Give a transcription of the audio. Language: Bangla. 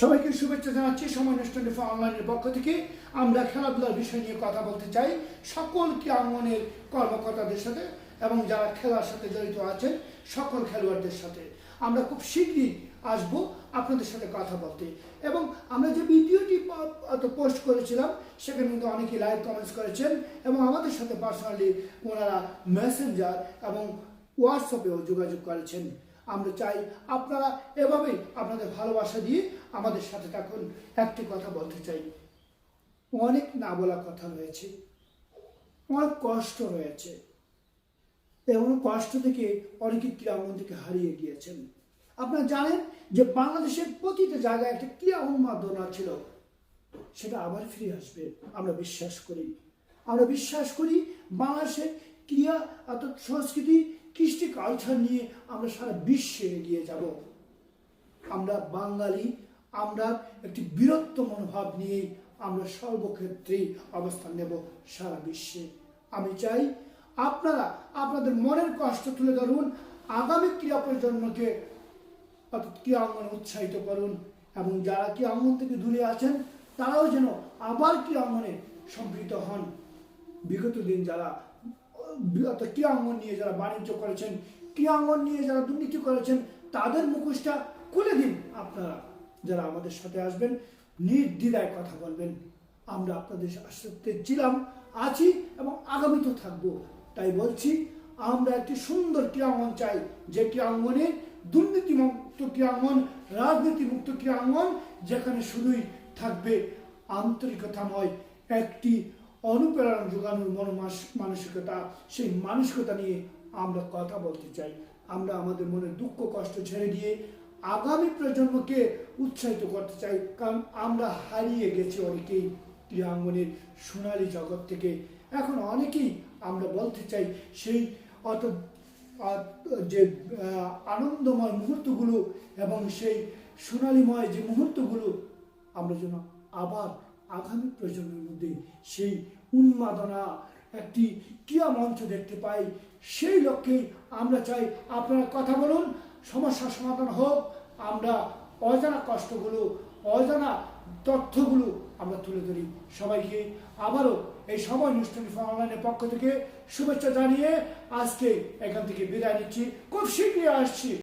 সবাইকে শুভেচ্ছা জানাচ্ছি সময় অনুষ্ঠান অনলাইনের পক্ষ থেকে। আমরা খেলাধুলার বিষয় নিয়ে কথা বলতে চাই। সকল ক্রীড়াঙ্গনের কর্মকর্তাদের সাথে এবং যারা খেলার সাথে জড়িত আছেন, সকল খেলোয়াড়দের সাথে। আমরা খুব শীঘ্রই আসব আপনাদের সাথে কথা বলতে। এবং আমরা যে ভিডিওটি পোস্ট করেছিলাম, সেখানে কিন্তু অনেকেই লাইভ কমেন্টস করেছেন এবং আমাদের সাথে পার্সোনালি ওনারা মেসেঞ্জার এবং হোয়াটসঅ্যাপেও যোগাযোগ করেছেন। আমরা চাই আপনারা এভাবেই আপনাদের ভালোবাসা দিয়ে আমাদের সাথে থাকুন। একটি কথা বলতে চাই। অনেক না বলা কথা রয়েছে। অনেক কষ্ট রয়েছে। এবং কষ্ট থেকে অনেকে ক্রীড়াঙ্গন থেকে হারিয়ে গিয়েছেন। আপনারা জানেন যে বাংলাদেশের প্রতিটা জায়গায় একটা ক্রীড়া উন্মাদনা ছিল। সেটা আবার ফিরে আসবে। আমরা বিশ্বাস করি। আমরা বিশ্বাস করি বাংলাদেশের ক্রিয়া অর্থাৎ সংস্কৃতি কৃষ্টি কালচার নিয়ে আমরা সারা বিশ্বে এগিয়ে যাব। আমরা বাঙালি, আমরা একটি বীরত্ব মনোভাব নিয়ে আমরা সর্বক্ষেত্রেই অবস্থান নেব সারা বিশ্বে। আমি চাই আপনারা আপনাদের মনের কষ্ট তুলে ধরুন, আগামী ক্রীড়া প্রজন্মকে অর্থাৎ ক্রীড়াঙ্গনে উৎসাহিত করুন এবং যারা ক্রীড়াঙ্গন থেকে দূরে আছেন, তারাও যেন আবার ক্রীড়াঙ্গনে সম্পৃক্ত হন। বিগত দিন যারা অর্থাৎ ক্রীড়াঙ্গন নিয়ে যারা বাণিজ্য করেছেন, ক্রীড়াঙ্গন নিয়ে যারা দুর্নীতি করেছেন, তাদের মুখোশটা খুলে দিন আপনারা। যারা আমাদের সাথে আসবেন, নির্দ্বিধায় কথা বলবেন। আমরা আপনাদের সাথে ছিলাম, আছি এবং আগামীতেও থাকব। তাই বলছি, আমরা একটি সুন্দর ক্রীড়াঙ্গন চাই। যে ক্রীড়াঙ্গনে দুর্নীতিমুক্ত ক্রীড়াঙ্গন, রাজনীতিমুক্ত ক্রীড়াঙ্গন যেখানে শুধুই থাকবে আন্তরিকতাময় একটি অনুপ্রেরণা যোগানোর মনোমাস মানসিকতা, সেই মানসিকতা নিয়ে আমরা কথা বলতে চাই। আমরা আমাদের মনে দুঃখ, কষ্ট ছেড়ে দিয়ে আগামী প্রজন্মকে উৎসাহিত করতে চাই। কারণ আমরা হারিয়ে গেছি অনেকেই ক্রীড়াঙ্গনের সোনালী জগৎ থেকে। এখন অনেকেই আমরা বলতে চাই সেই অত যে আনন্দময় মুহূর্তগুলো এবং সেই সোনালীময় যে মুহূর্তগুলো, আমরা যেন আবার আগামী প্রজন্মের মধ্যে সেই উন্মাদনা একটি ক্রিয়া মঞ্চ দেখতে পাই, সেই লক্ষ্যেই আমরা চাই আপনারা কথা বলুন, সমস্যার সমাধান হোক, আমরা অজানা কষ্টগুলো, অজানা তথ্যগুলো আমরা তুলে ধরি সবাইকে। আবারও এই সময় অনুষ্ঠান অনলাইনের পক্ষ থেকে শুভেচ্ছা জানিয়ে আজকে এখান থেকে বিদায় নিচ্ছি। খুব শীঘ্রই আসছি।